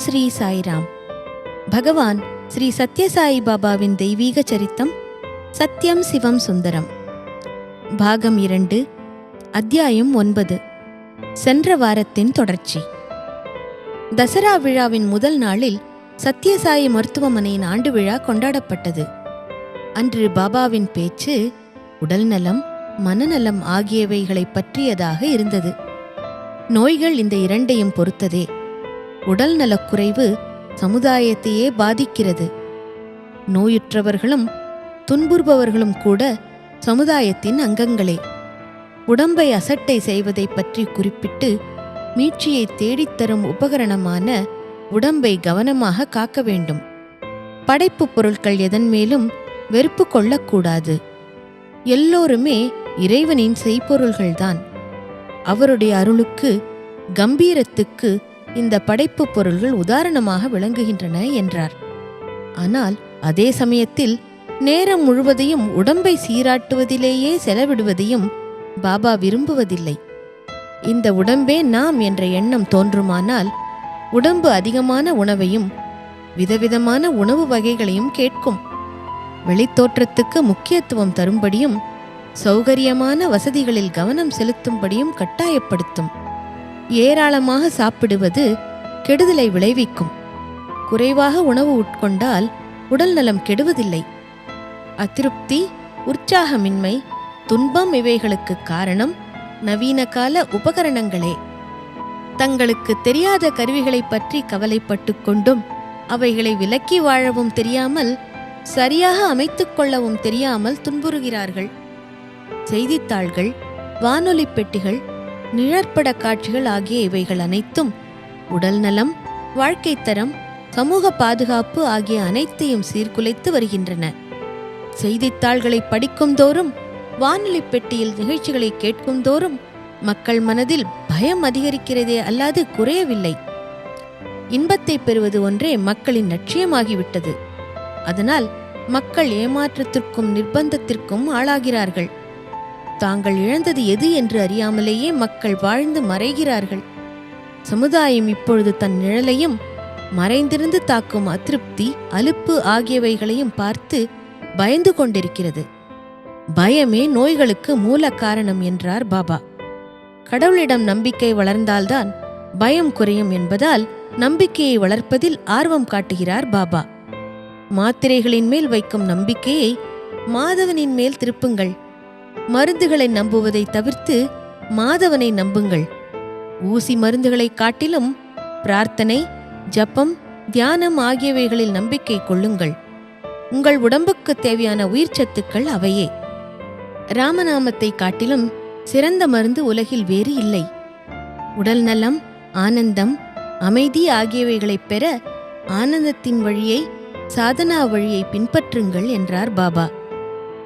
ஸ்ரீ சாய்ராம். பகவான் ஸ்ரீ சத்யசாயி பாபாவின் தெய்வீக சரித்தம் சத்யம் சிவம் சுந்தரம். பாகம் இரண்டு அத்தியாயம் ஒன்பது சென்ற வாரத்தின் தொடர்ச்சி. தசரா விழாவின் முதல் நாளில் சத்யசாயி மருத்துவமனையின் ஆண்டு விழா கொண்டாடப்பட்டது. அன்று பாபாவின் பேச்சு உடல்நலம் மனநலம் ஆகியவைகளைப் பற்றியதாக இருந்தது. நோய்கள் இந்த இரண்டையும் பொறுத்ததே. உடல் நலக்குறைவு சமுதாயத்தையே பாதிக்கிறது. நோயுற்றவர்களும் துன்புறுபவர்களும் கூட சமுதாயத்தின் அங்கங்களே. உடம்பை அசட்டை செய்வதை பற்றி குறிப்பிட்டு மீட்சியை தேடித்தரும் உபகரணமான உடம்பை கவனமாக காக்க வேண்டும். படைப்பு பொருட்கள் எதன் மேலும் வெறுப்பு கொள்ளக்கூடாது. எல்லோருமே இறைவனின் செய்பொருள்கள்தான். அவருடைய அருளுக்கு கம்பீரத்துக்கு இந்த படைப்பு பொருள்கள் உதாரணமாக விளங்குகின்றன என்றார். ஆனால் அதே சமயத்தில் நேரம் முழுவதையும் உடம்பை சீராட்டுவதிலேயே செலவிடுவதையும் பாபா விரும்புவதில்லை. இந்த உடம்பே நாம் என்ற எண்ணம் தோன்றுமானால் உடம்பு அதிகமான உணவையும் விதவிதமான உணவு வகைகளையும் கேட்கும். வெளித்தோற்றத்துக்கு முக்கியத்துவம் தரும்படியும் சௌகரியமான வசதிகளில் கவனம் செலுத்தும்படியும் கட்டாயப்படுத்தும். ஏராளமாக சாப்பிடுவது கெடுதலை விளைவிக்கும். குறைவாக உணவு உட்கொண்டால் உடல் நலம் கெடுவதில்லை. அதிருப்தி உற்சாகமின்மை துன்பம் இவைகளுக்கு காரணம் நவீன கால உபகரணங்களே. தங்களுக்கு தெரியாத கருவிகளைப் பற்றி கவலைப்பட்டு கொண்டும் அவைகளை விலக்கி வாழவும் தெரியாமல் சரியாக அமைத்துக் கொள்ளவும் தெரியாமல் துன்புறுகிறார்கள். செய்தித்தாள்கள் வானொலி பெட்டிகள் நிழற்பட காட்சிகள் ஆகிய இவைகள் அனைத்தும் உடல் நலம் தரம் சமூக பாதுகாப்பு ஆகிய அனைத்தையும் சீர்குலைத்து வருகின்றன. செய்தித்தாள்களை படிக்கும் தோறும் வானொலி பெட்டியில் நிகழ்ச்சிகளை கேட்கும் தோறும் மக்கள் மனதில் பயம் அதிகரிக்கிறதே அல்லாது குறையவில்லை. இன்பத்தை பெறுவது ஒன்றே மக்களின் லட்சியமாகிவிட்டது. அதனால் மக்கள் ஏமாற்றத்திற்கும் நிர்பந்தத்திற்கும் ஆளாகிறார்கள். தாங்கள் இழந்தது எது என்று அறியாமலேயே மக்கள் வாழ்ந்து மறைகிறார்கள். சமுதாயம் இப்பொழுது தன் நிழலையும் மறைந்திருந்து தாக்கும் அதிருப்தி அலுப்பு ஆகியவைகளையும் பார்த்து பயந்து கொண்டிருக்கிறது. பயமே நோய்களுக்கு மூல காரணம் என்றார் பாபா. கடவுளிடம் நம்பிக்கை வளர்ந்தால்தான் பயம் குறையும் என்பதால் நம்பிக்கையை வளர்ப்பதில் ஆர்வம் காட்டுகிறார் பாபா. மாத்திரைகளின் மேல் வைக்கும் நம்பிக்கையை மாதவனின் மேல் திருப்புங்கள். மருந்துகளை நம்புவதை தவிர்த்து மாதவனை நம்புங்கள். ஊசி மருந்துகளை காட்டிலும் பிரார்த்தனை ஜபம் தியானம் ஆகியவைகளில் நம்பிக்கை கொள்ளுங்கள். உங்கள் உடம்புக்கு தேவையான உயிர் சத்துக்கள் அவையே. ராமநாமத்தை காட்டிலும் சிறந்த மருந்து உலகில் வேறு இல்லை. உடல் நலம் ஆனந்தம் அமைதி ஆகியவைகளைப் பெற ஆனந்தத்தின் வழியை சாதனா வழியை பின்பற்றுங்கள் என்றார் பாபா.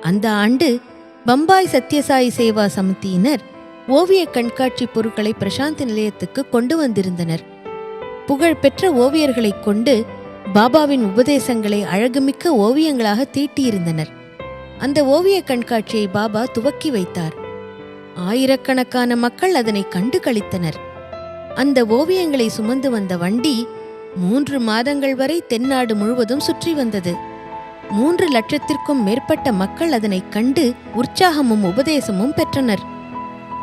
அந்த ஆண்டு பம்பாய் சத்யசாயி சேவா சமிதியினர் ஓவிய கண்காட்சி பொருட்களை பிரசாந்தி நிலையத்துக்கு கொண்டு வந்திருந்தனர். புகழ்பெற்ற ஓவியர்களைக் கொண்டு பாபாவின் உபதேசங்களை அழகுமிக்க ஓவியங்களாக தீட்டியிருந்தனர். அந்த ஓவிய கண்காட்சியை பாபா துவக்கி வைத்தார். ஆயிரக்கணக்கான மக்கள் அதனை கண்டு கழித்தனர் அந்த ஓவியங்களை சுமந்து வந்த வண்டி மூன்று மாதங்கள் வரை தென்னாடு முழுவதும் சுற்றி வந்தது. மூன்று லட்சத்திற்கும் மேற்பட்ட மக்கள் அதனைக் கண்டு உற்சாகமும் உபதேசமும் பெற்றனர்.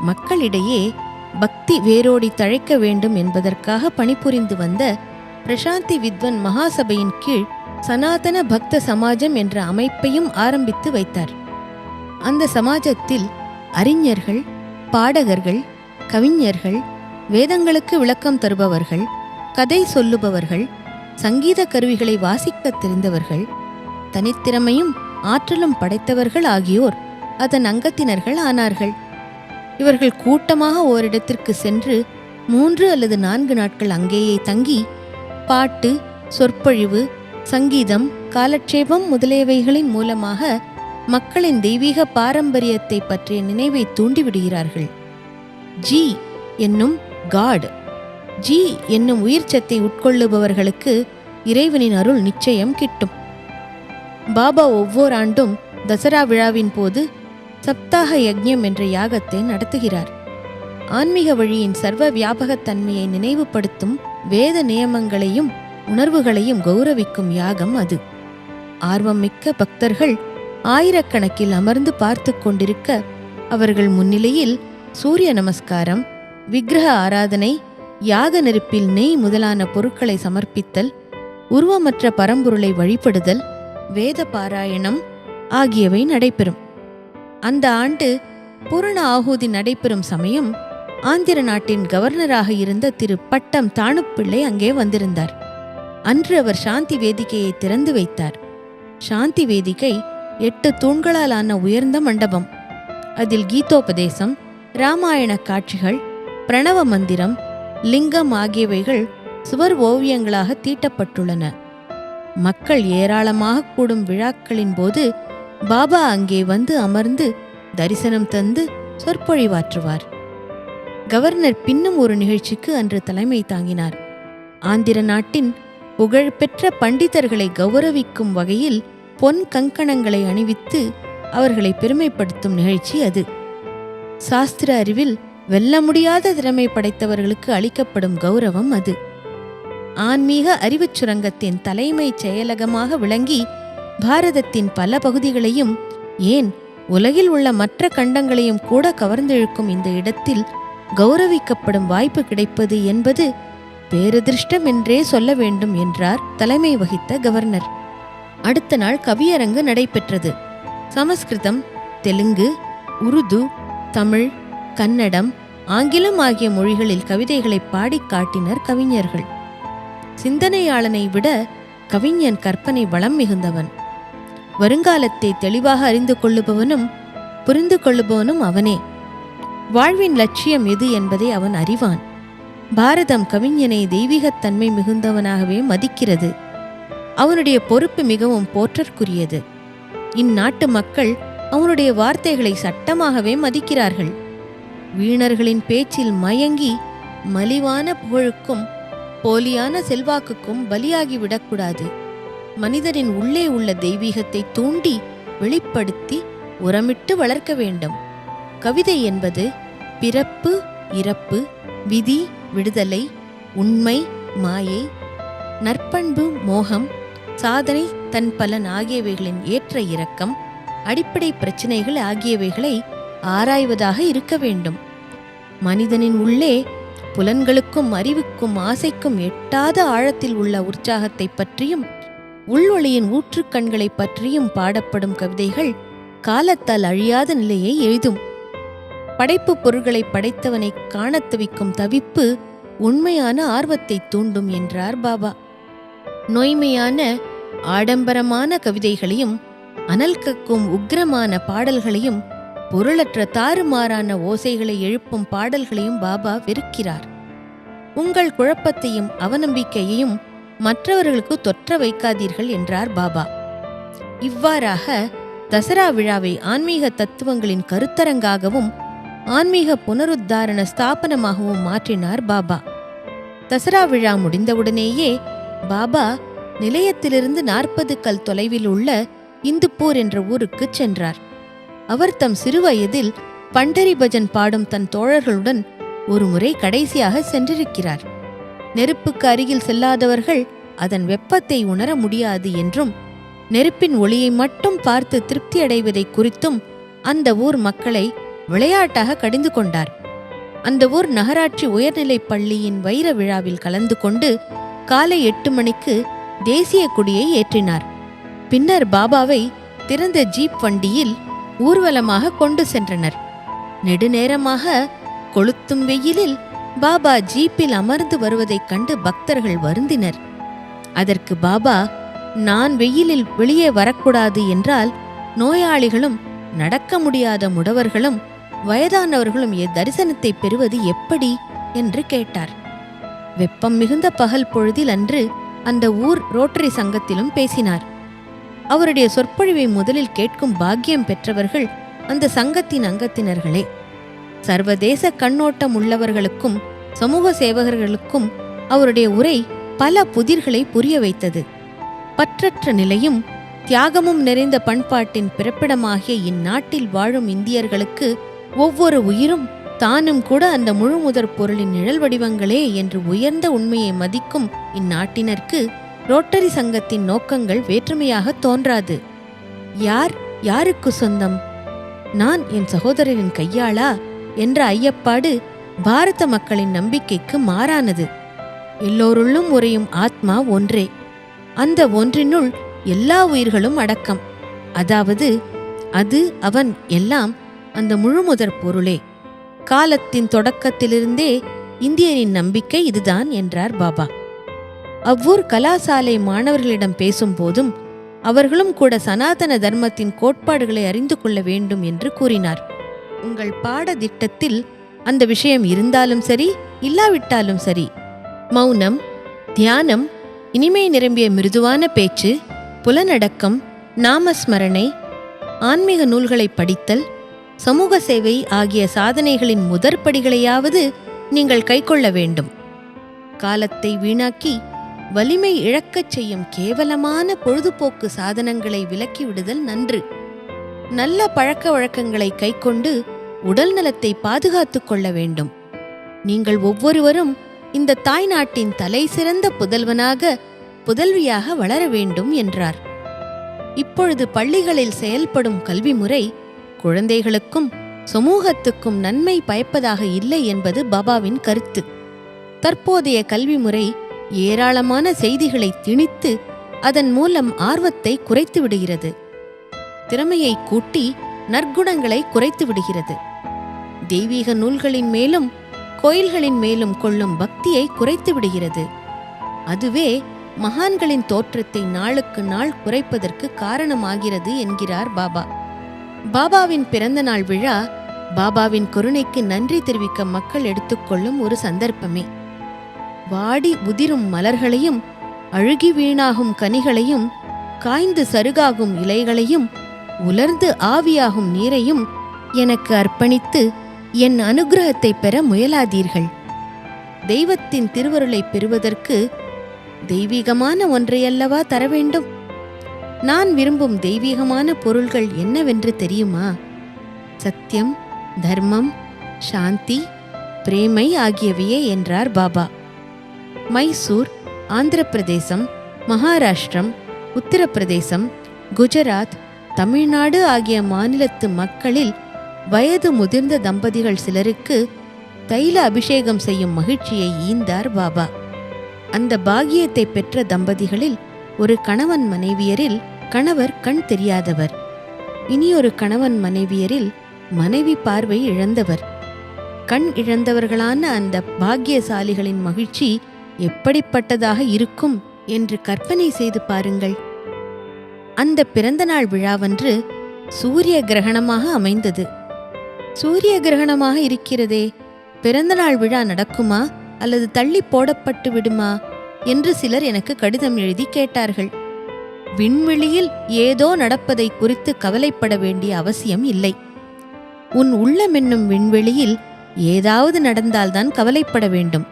மக்களிடையே பக்தி வேரோடி தழைக்க வேண்டும் என்பதற்காக பணிபுரிந்து வந்த பிரசாந்தி வித்வன் மகாசபையின் கீழ் சனாதன பக்த சமாஜம் என்ற அமைப்பையும் ஆரம்பித்து வைத்தார். அந்த சமாஜத்தில் அறிஞர்கள் பாடகர்கள் கவிஞர்கள் வேதங்களுக்கு விளக்கம் தருபவர்கள் கதை சொல்லுபவர்கள் சங்கீத கருவிகளை வாசிக்கத் தெரிந்தவர்கள் தனித்திறமையும் ஆற்றலும் படைத்தவர்கள் ஆகியோர் அதன் அங்கத்தினர்கள் ஆனார்கள். இவர்கள் கூட்டமாக ஓரிடத்திற்கு சென்று மூன்று அல்லது நான்கு நாட்கள் அங்கேயே தங்கி பாட்டு சொற்பொழிவு சங்கீதம் காலட்சேபம் முதலியவைகளின் மூலமாக மக்களின் தெய்வீக பாரம்பரியத்தை பற்றிய நினைவை தூண்டிவிடுகிறார்கள். ஜி என்னும் காட். ஜி என்னும் உயிர்ச்சத்தை உட்கொள்ளுபவர்களுக்கு இறைவனின் அருள் நிச்சயம் கிட்டும். பாபா ஒவ்வொரு ஆண்டும் தசரா விழாவின் போது சப்தாக யக்ஞம் என்ற யாகத்தை நடத்துகிறார். ஆன்மீக வழியின் சர்வ வியாபகத்தன்மையை நினைவுபடுத்தும் வேத நியமங்களையும் உணர்வுகளையும் கௌரவிக்கும் யாகம் அது. ஆர்வமிக்க பக்தர்கள் ஆயிரக்கணக்கில் அமர்ந்து பார்த்து கொண்டிருக்க அவர்கள் முன்னிலையில் சூரிய நமஸ்காரம் விக்கிரக ஆராதனை யாக நெருப்பில் நெய் முதலான பொருட்களை சமர்ப்பித்தல் உருவமற்ற பரம்பொருளை வழிபடுதல் வேத பாராயணம் ஆகியவை நடைபெறும். அந்த ஆண்டு பூரண ஆகூதி நடைபெறும் சமயம் ஆந்திர நாட்டின் கவர்னராக இருந்த திரு பட்டம் தாணுப்பிள்ளை அங்கே வந்திருந்தார். அன்று அவர் சாந்தி வேதிக்கையை திறந்து வைத்தார். சாந்தி வேதிக்கை எட்டு தூண்களால் ஆன உயர்ந்த மண்டபம். அதில் கீதோபதேசம் ராமாயண காட்சிகள் பிரணவ மந்திரம் லிங்கம் ஆகியவைகள் சுவர் ஓவியங்களாக தீட்டப்பட்டுள்ளன. மக்கள் ஏராளமாக கூடும் விழாக்களின் போது பாபா அங்கே வந்து அமர்ந்து தரிசனம் தந்து சொற்பொழிவாற்றுவார். கவர்னர் பின்னும் ஒரு நிகழ்ச்சிக்கு அன்று தலைமை தாங்கினார். ஆந்திர நாட்டின் புகழ்பெற்ற பண்டிதர்களை கௌரவிக்கும் வகையில் பொன் கங்கணங்களை அணிவித்து அவர்களை பெருமைப்படுத்தும் நிகழ்ச்சி அது. சாஸ்திர அறிவில் வெல்ல முடியாத திறமை படைத்தவர்களுக்கு அளிக்கப்படும் கௌரவம் அது. ஆன்மீக அறிவுச் சுரங்கத்தின் தலைமைச் செயலகமாக விளங்கி பாரதத்தின் பல பகுதிகளையும் ஏன் உலகில் உள்ள மற்ற கண்டங்களையும் கூட கவர்ந்திழுக்கும் இந்த இடத்தில் கௌரவிக்கப்படும் வாய்ப்பு கிடைப்பது என்பது பேரதிர்ஷ்டம் என்றே சொல்ல வேண்டும் என்றார் தலைமை வகித்த கவர்னர். அடுத்த நாள் கவியரங்கு நடைபெற்றது. சமஸ்கிருதம் தெலுங்கு உருது தமிழ் கன்னடம் ஆங்கிலம் ஆகிய மொழிகளில் கவிதைகளை பாடிக் காட்டினர் கவிஞர்கள். சிந்தனையாளனை விட கவிஞன் கற்பனை வளம் மிகுந்தவன். வருங்காலத்தை தெளிவாக அறிந்து கொள்ளுபவனும் புரிந்து கொள்ளுபவனும் அவனே. வாழ்வின் லட்சியம் எது என்பதை அவன் அறிவான். பாரதம் கவிஞனை தெய்வீகத்தன்மை மிகுந்தவனாகவே மதிக்கிறது. அவனுடைய பொறுப்பு மிகவும் போற்றற்குரியது. இந்நாட்டு மக்கள் அவனுடைய வார்த்தைகளை சட்டமாகவே மதிக்கிறார்கள். வீணர்களின் பேச்சில் மயங்கி மலிவான புகழுக்கும் போலியான செல்வாக்குக்கும் பலியாகி விடக்கூடாது மனிதனின் உள்ளே உள்ள தெய்வீகத்தை தூண்டி வெளிப்படுத்தி உரமிட்டு வளர்க்க வேண்டும். கவிதை என்பது பிறப்பு இறப்பு விதி விடுதலை உண்மை மாயை நற்பண்பு மோகம் சாதனை தன் பலன் ஆகியவைகளின் ஏற்ற இறக்கம் அடிப்படை பிரச்சினைகள் ஆகியவைகளை ஆராய்வதாக இருக்க வேண்டும். மனிதனின் உள்ளே புலன்களுக்கும் அறிவுக்கும் ஆசைக்கும் எட்டாத ஆழத்தில் உள்ள உற்சாகத்தை பற்றியும் உள்வொளியின் ஊற்றுக்கண்களை பற்றியும் பாடப்படும் கவிதைகள் காலத்தால் அழியாத நிலையை எழுதும் படைப்பு பொருள்களை படைத்தவனை காணத் தவிக்கும் தவிப்பு உண்மையான ஆர்வத்தை தூண்டும் என்றார் பாபா. நோய்மையான ஆடம்பரமான கவிதைகளையும் அனல் கக்கும் உக்கிரமான பாடல்களையும் பொருளற்ற தாறுமாறான ஓசைகளை எழுப்பும் பாடல்களையும் பாபா வெறுக்கிறார். உங்கள் குழப்பத்தையும் அவநம்பிக்கையையும் மற்றவர்களுக்கு தொற்ற வைக்காதீர்கள் என்றார் பாபா. இவ்வாறாக தசரா விழாவை ஆன்மீக தத்துவங்களின் கருத்தரங்காகவும் ஆன்மீக புனருத்தாரண ஸ்தாபனமாகவும் மாற்றினார் பாபா. தசரா விழா முடிந்தவுடனேயே பாபா நிலையத்திலிருந்து நாற்பது கல் தொலைவில் உள்ள இந்துப்பூர் என்ற ஊருக்குச் சென்றார். அவர் தம் சிறுவயதில் பண்டரி பஜன் பாடும் தன் தோழர்களுடன் ஒருமுறை கடைசியாக சென்றிருக்கிறார். நெருப்புக்கு அருகில் செல்லாதவர்கள் அதன் வெப்பத்தை உணர முடியாது என்றும் நெருப்பின் ஒளியை மட்டும் பார்த்து திருப்தி அடைவதை குறித்தும் அந்த ஊர் மக்களை விளையாட்டாக கடிந்து கொண்டார். அந்த ஊர் நகராட்சி உயர்நிலைப் பள்ளியின் வைர விழாவில் கலந்து கொண்டு காலை எட்டு மணிக்கு தேசிய கொடியை ஏற்றினார். பின்னர் பாபாவை திறந்த ஜீப் வண்டியில் ஊர்வலமாக கொண்டு சென்றனர். நெடுநேரமாக கொளுத்தும் வெயிலில் பாபா ஜீப்பில் அமர்ந்து வருவதைக் கண்டு பக்தர்கள் வருந்தினர். அதற்கு பாபா நான் வெயிலில் வெளியே வரக்கூடாது என்றால் நோயாளிகளும் நடக்க முடியாத முடவர்களும் வயதானவர்களும் தரிசனத்தை பெறுவது எப்படி? என்று கேட்டார். வெப்பம் மிகுந்த பகல் பொழுதில் அன்று அந்த ஊர் ரோட்டரி சங்கத்திலும் பேசினார். அவருடைய சொற்பொழிவை முதலில் கேட்கும் பாக்கியம் பெற்றவர்கள் அந்த சங்கத்தின் அங்கத்தினர்களே. சர்வதேச கண்ணோட்டம் உள்ளவர்களுக்கும் சமூக சேவகர்களுக்கும் அவருடைய உரை பல புதிர்களை புரிய வைத்தது. பற்றற்ற நிலையும் தியாகமும் நிறைந்த பண்பாட்டின் பிறப்பிடமாகிய இந்நாட்டில் வாழும் இந்தியர்களுக்கு ஒவ்வொரு உயிரும் தானும் கூட அந்த முழுமுதற் பொருளின் நிழல் வடிவங்களே என்று உயர்ந்த உண்மையை மதிக்கும் இந்நாட்டினருக்கு ரோட்டரி சங்கத்தின் நோக்கங்கள் வேற்றுமையாக தோன்றாது. யார் யாருக்கு சொந்தம்? நான் என் சகோதரரின் கையாளா? என்ற ஐயப்பாடு பாரத மக்களின் நம்பிக்கைக்கு மாறானது. எல்லோருள்ளும் உறையும் ஆத்மா ஒன்றே. அந்த ஒன்றினுள் எல்லா உயிர்களும் அடக்கம். அதாவது அது அவன் எல்லாம் அந்த முழுமுதற் பொருளே. காலத்தின் தொடக்கத்திலிருந்தே இந்தியரின் நம்பிக்கை இதுதான் என்றார் பாபா. அவ்வூர் கலாசாலை மாணவர்களிடம் பேசும்போதும் அவர்களும் கூட சனாதன தர்மத்தின் கோட்பாடுகளை அறிந்து கொள்ள வேண்டும் என்று கூறினார். உங்கள் பாடத்திட்டத்தில் அந்த விஷயம் இருந்தாலும் சரி இல்லாவிட்டாலும் சரி மௌனம் தியானம் இனிமை நிரம்பிய மிருதுவான பேச்சு புலனடக்கம் நாமஸ்மரணை ஆன்மீக நூல்களை படித்தல் சமூக சேவை ஆகிய சாதனைகளின் முதற்படிகளையாவது நீங்கள் கைக்கொள்ள வேண்டும். காலத்தை வீணாக்கி வலிமை இழக்கச் செய்யும் கேவலமான பொழுதுபோக்கு சாதனங்களை விலக்கிவிடுதல் நன்று. நல்ல பழக்க வழக்கங்களை கைக்கொண்டு உடல் நலத்தை பாதுகாத்துக் கொள்ள வேண்டும். நீங்கள் ஒவ்வொருவரும் இந்த தாய் நாட்டின் தலை சிறந்த புதல்வனாக புதல்வியாக வளர வேண்டும் என்றார். இப்பொழுது பள்ளிகளில் செயல்படும் கல்வி முறை குழந்தைகளுக்கும் சமூகத்துக்கும் நன்மை பயப்பதாக இல்லை என்பது பாபாவின் கருத்து. தற்போதைய கல்வி முறை ஏராளமான செய்திகளை திணித்து அதன் மூலம் ஆர்வத்தை குறைத்து விடுகிறது. திறமையை கூட்டி நற்குணங்களை குறைத்து விடுகிறது. தெய்வீக நூல்களின் மேலும் கோயில்களின் மேலும் கொள்ளும் பக்தியை குறைத்து விடுகிறது. அதுவே மகான்களின் தோற்றத்தை நாளுக்கு நாள் குறைப்பதற்கு காரணமாகிறது என்கிறார் பாபா. பாபாவின் பிறந்த நாள் விழா பாபாவின் கருணைக்கு நன்றி தெரிவிக்க மக்கள் எடுத்துக்கொள்ளும் ஒரு சந்தர்ப்பமே. வாடி உதிரும் மலர்களையும் அழுகி வீணாகும் கனிகளையும் காய்ந்து சருகாகும் இலைகளையும் உலர்ந்து ஆவியாகும் நீரையும் எனக்கு அர்ப்பணித்து என் அனுகிரகத்தை பெற முயலாதீர்கள். தெய்வத்தின் திருவருளை பெறுவதற்கு தெய்வீகமான ஒன்றையல்லவா தர வேண்டும் நான் விரும்பும் தெய்வீகமான பொருள்கள் என்னவென்று தெரியுமா? சத்தியம் தர்மம் சாந்தி பிரேமை ஆகியவையே என்றார் பாபா. மைசூர் ஆந்திர பிரதேசம் மகாராஷ்டிரம் உத்தரப்பிரதேசம் குஜராத் தமிழ்நாடு ஆகிய மாநிலத்து மக்களில் வயது முதிர்ந்த தம்பதிகள் சிலருக்கு தைல அபிஷேகம் செய்யும் மகிழ்ச்சியை ஈந்தார் பாபா. அந்த பாகியத்தை பெற்ற தம்பதிகளில் ஒரு கணவன் மனைவியரில் கணவர் கண் தெரியாதவர். இனியொரு கணவன் மனைவியரில் மனைவி பார்வை இழந்தவர். கண் இழந்தவர்களான அந்த பாக்கியசாலிகளின் மகிழ்ச்சி எப்படிப்பட்டதாக இருக்கும் என்று கற்பனை செய்து பாருங்கள். அந்த பிறந்தநாள் விழாவன்று சூரிய கிரகணமாக அமைந்தது. சூரிய கிரகணமாக இருக்கிறதே பிறந்தநாள் விழா நடக்குமா அல்லது தள்ளி போடப்பட்டு விடுமா என்று சிலர் எனக்கு கடிதம் எழுதி கேட்டார்கள். விண்வெளியில் ஏதோ நடப்பதை குறித்து கவலைப்பட வேண்டிய அவசியம் இல்லை. உன் உள்ளமென்னும் விண்வெளியில் ஏதாவது நடந்தால்தான் கவலைப்பட வேண்டும்.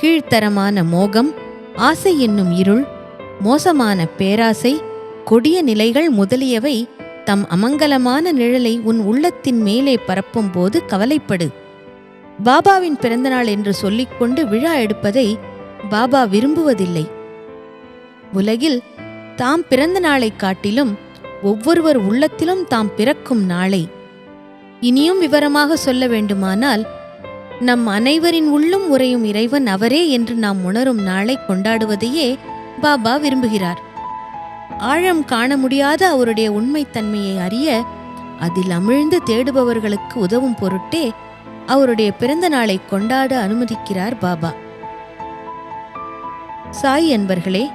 கீழ்த்தரமான மோகம் ஆசை என்னும் இருள் மோசமான பேராசை கொடிய நிலைகள் முதலியவை தம் அமங்கலமான நிழலை உன் உள்ளத்தின் மேலே பரப்பும்போது கவலைப்படு. பாபாவின் பிறந்தநாள் என்று சொல்லிக்கொண்டு விழா எடுப்பதை பாபா விரும்புவதில்லை. உலகில் தாம் பிறந்த நாளைக் காட்டிலும் ஒவ்வொருவர் உள்ளத்திலும் தாம் பிறக்கும் நாளை. இனியும் விவரமாக சொல்ல வேண்டுமானால் நம் அனைவரின் உள்ளும் உறையும் இறைவன் அவரே என்று நாம் உணரும் நாளை கொண்டாடுவதையே பாபா விரும்புகிறார். ஆழம் காண முடியாத அவருடைய உண்மைத்தன்மையை அறிய அதில் அமிழ்ந்து தேடுபவர்களுக்கு உதவும் பொருட்டே அவருடைய பிறந்த நாளை கொண்டாட அனுமதிக்கிறார் பாபா. சாய் அன்பர்களே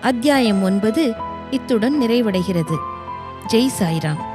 அத்தியாயம் ஒன்பது இத்துடன் நிறைவடைகிறது. ஜெய் சாய்ராம்.